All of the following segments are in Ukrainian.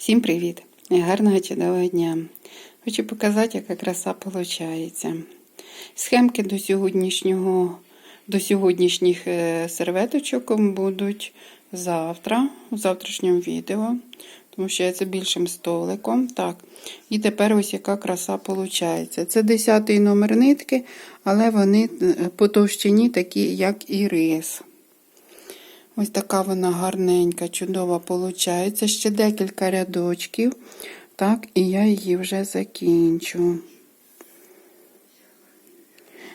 Всім привіт! Гарного чудового дня! Хочу показати, яка краса виходить. Схемки до сьогоднішнього, до сьогоднішніх е, серветочок будуть завтра, у завтрашньому відео, тому що я це більшим столиком. Так. І тепер ось яка краса виходить. Це 10 номер нитки, але вони е, по товщині такі, як і рис. Ось така вона гарненька, чудова виходить. Ще декілька рядочків. Так, і я її вже закінчу.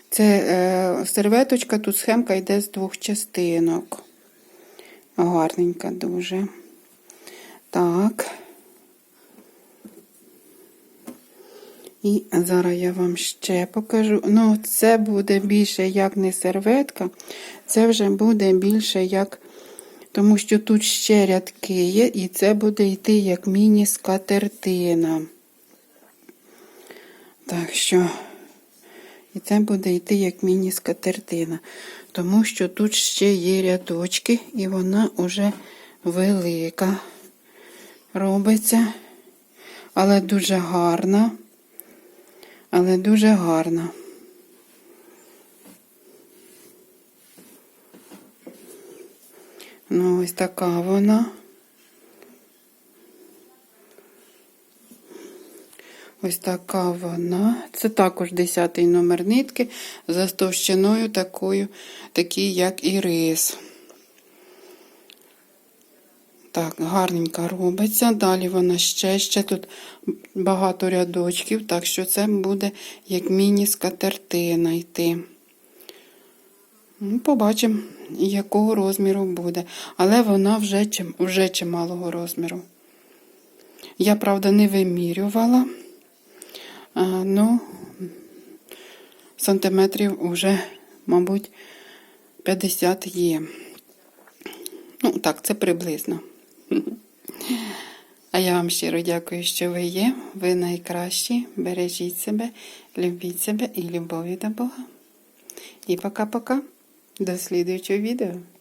Це е, серветочка, тут схемка йде з двох частинок. Гарненька дуже. Так. І зараз я вам ще покажу. Ну, це буде більше як не серветка, це вже буде більше як. Тому що тут ще рядки є, і це буде йти як міні-скатертина. Так що, і це буде йти як міні-скатертина. Тому що тут ще є рядочки, і вона вже велика робиться. Але дуже гарна. Але дуже гарна. Ну, ось така вона. Ось така вона. Це також 10 номер нитки за товщиною такою, такий, як і рис. Так, гарненько робиться. Далі вона ще, ще тут багато рядочків, так що це буде як міні-скатертина йти. Ну, Побачимо, якого розміру буде. Але вона вже, вже чималого розміру. Я, правда, не вимірювала. Ну, сантиметрів вже, мабуть, 50 є. Ну, так, це приблизно. А я вам щиро дякую, що ви є. Ви найкращі. Бережіть себе, любіть себе і любові до Бога. І пока-пока. До слідуючого відео.